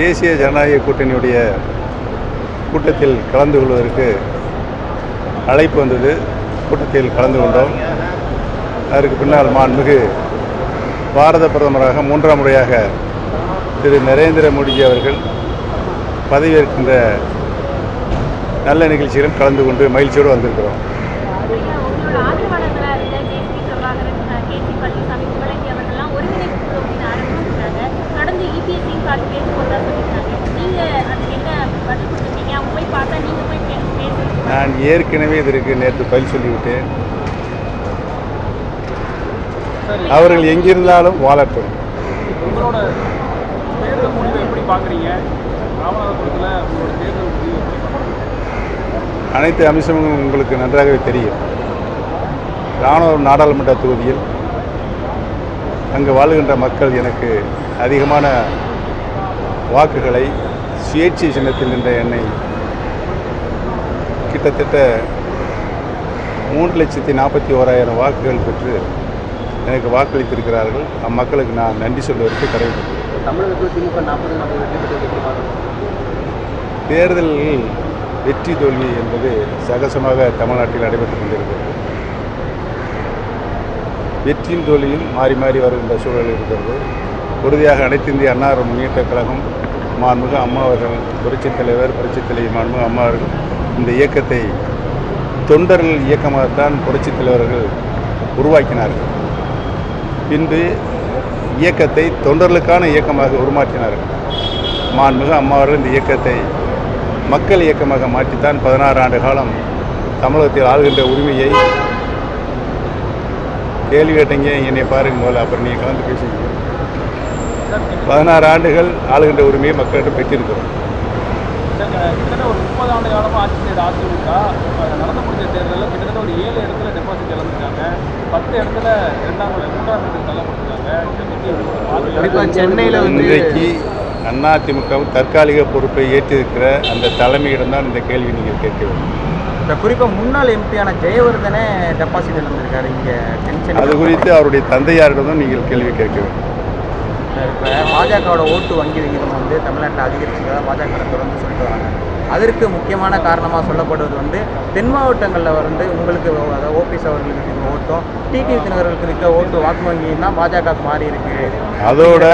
தேசிய ஜனநாயக கூட்டணியுடைய கூட்டத்தில் கலந்து கொள்வதற்கு அழைப்பு வந்தது. கூட்டத்தில் கலந்து கொண்டோம். அதற்கு பின்னால் மாண்புமிகு பாரத பிரதமராக மூன்றாம் முறையாக திரு நரேந்திர மோடிஜி அவர்கள் பதவியேற்கின்ற நல்ல நிகழ்ச்சியிலும் கலந்து கொண்டு மகிழ்ச்சியோடு வந்திருக்கிறோம். நான் ஏற்கனவே இதற்கு நேற்று பதில் சொல்லிவிட்டேன். அவர்கள் எங்கிருந்தாலும் வாழட்டும். அனைத்து அம்சங்களும் உங்களுக்கு நன்றாகவே தெரியும். ராணுவம் நாடாளுமன்ற தொகுதியில் அங்கு வாழுகின்ற மக்கள் எனக்கு அதிகமான வாக்குகளை சுயேட்சை சின்னத்தில் நின்ற என்னை கிட்டத்தட்ட மூன்று லட்சத்தி நாற்பத்தி ஓராயிரம் வாக்குகள் பெற்று எனக்கு வாக்களித்திருக்கிறார்கள். அம்மக்களுக்கு நான் நன்றி சொல்வதற்கு கடமைப்பட்டேன் தமிழகத்தில் திமுக நாற்பது தேர்தலில் வெற்றி தோல்வி என்பது சகசமாக தமிழ்நாட்டில் நடைபெற்றுக் கொண்டிருக்கிறது. வெற்றியும் தோல்வியும் மாறி மாறி வருகின்ற சூழல் இருக்கிறது. உறுதியாக அனைத்து இந்திய அன்னார முன்னேற்ற கழகம் மாண்புமிகு அம்மா அவர்கள் புரட்சித் தலைவர் புரட்சித் தலைவி மாண்புமிகு அம்மா அவர்கள் இந்த இயக்கத்தை தொண்டர்கள் இயக்கமாகத்தான் புரட்சித் தலைவர்கள் உருவாக்கினார்கள். பின்பு இயக்கத்தை தொண்டர்களுக்கான இயக்கமாக உருமாற்றினார்கள். மாண்புமிகு அம்மா அவர்கள் இந்த இயக்கத்தை மக்கள் இயக்கமாக மாற்றித்தான் பதினாறு ஆண்டு காலம் தமிழகத்தில் ஆளுகின்ற உரிமையை கேள்வி கேட்டீங்க என்னை பாருங்க போல அப்புறம் நீங்கள் கலந்து பேசுங்க. பதினாறு ஆண்டுகள் ஆளுகின்ற உரிமையை மக்களிடம் பெற்றிருக்கிறோம். முப்பது ஆண்டு காலமாக ஆட்சி செய்த அதிமுக இப்ப நடந்து முடிஞ்ச தேர்தலில் கிட்டத்தட்ட ஒரு ஏழு இடத்துல டெபாசிட் இழந்துருக்காங்க. பத்து இடத்துல இரண்டாம் நிலை மூன்றாம் இடத்துக்கு தள்ளப்பட்டிருக்காங்க சென்னையில வந்து இன்றைக்கு அதிமுக தற்காலிக பொறுப்பை ஏற்றிருக்கிற அந்த தலைமையிடம் தான் இந்த கேள்வி நீங்கள் கேட்க வேண்டும். இந்த குறிப்பா முன்னாள் எம்பியான ஜெயவர்தனே டெபாசிட் இழந்திருக்காரு இங்க டென்ஷன் அது குறித்து அவருடைய தந்தையாரிடமும் நீங்கள் கேள்வி கேட்க வேண்டும். இப்போ பாஜகவோட ஓட்டு வங்கி விகிதம் வந்து தமிழ்நாட்டில் அதிகரிச்சதாக பாஜக தொடர்ந்து சொல்லிட்டு அதற்கு முக்கியமான காரணமாக சொல்லப்படுவது வந்து தென் மாவட்டங்களில் வந்து உங்களுக்கு ஓபிஎஸ் அவர்களுக்கு இருக்க ஓட்டும். டிடி தினகர்களுக்கு இருக்க ஓட்டு வாக்கு வங்கியும் தான் பாஜக மாறி இருக்கு. அதோட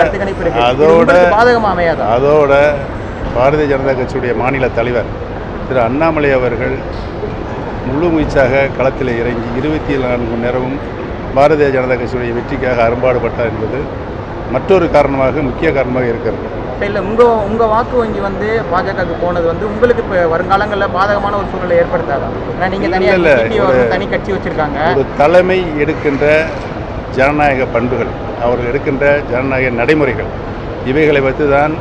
அதோட உங்களுக்கு பாதகமா அமையாதா? அதோட பாரதிய ஜனதா கட்சியுடைய மாநில தலைவர் திரு அண்ணாமலை அவர்கள் முழு மூச்சாக களத்தில் இறங்கி இருபத்தி நான்கு மணி நேரமும் பாரதிய ஜனதா கட்சியுடைய வெற்றிக்காக அரும்பாடுபட்டார் என்பது மற்றொரு காரணமாக முக்கிய காரணமாக இருக்கிறது. இல்லை உங்க உங்க வாக்கு வங்கி வந்து பாஜகவுக்கு போனது வந்து உங்களுக்கு இப்போ வருங்காலங்களில் பாதகமான ஒரு சூழலை ஏற்படுத்தாதா? ஏன்னா நீங்க தனியாக தனி கட்சி வச்சிருக்காங்க. ஒரு தலைமை எடுக்கின்ற ஜனநாயக பண்புகள் அவர்கள் எடுக்கின்ற ஜனநாயக நடைமுறைகள் இவைகளை வைத்து தான்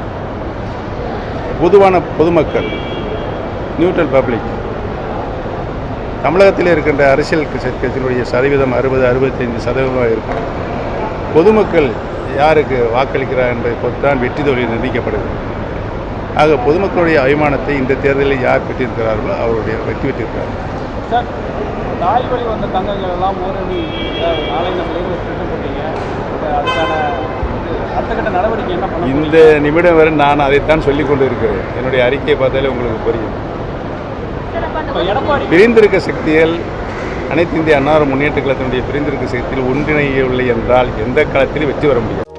பொதுவான பொதுமக்கள் நியூட்ரல் பப்ளிக் தமிழகத்தில் இருக்கின்ற அரசியல் கட்சி- கட்சியினுடைய சதவீதம் அறுபது அறுபத்தைந்து சதவீதமாக இருக்கும். பொதுமக்கள் யாருக்கு வாக்களிக்கிறார் என்பதை பொறுத்து தான் வெற்றி தோல்வி நிர்ணயிக்கப்படுகிறது ஆக பொதுமக்களுடைய அபிமானத்தை இந்த தேர்தலில் யார் பெற்றிருக்கிறார்களோ அவருடைய வெற்றி பெற்றிருக்கிறார் சார் தாய் வழி வந்த தங்கங்கள் எல்லாம் ஓரணி நடவடிக்கை பண்ண இந்த நிமிடம் வரை நான் அதைத்தான் சொல்லிக் கொண்டு இருக்கிறேன் என்னுடைய அறிக்கையை பார்த்தாலே உங்களுக்கு புரியும். பிரிந்திருக்க சக்திகள் அனைத்து இந்திய அன்னார முன்னேற்ற கழகத்தினுடைய பிரிந்திருக்கு சேர்த்தில் ஒன்றிணையவில்லை என்றால் எந்த காலத்திலும் வெற்றி வர முடியும்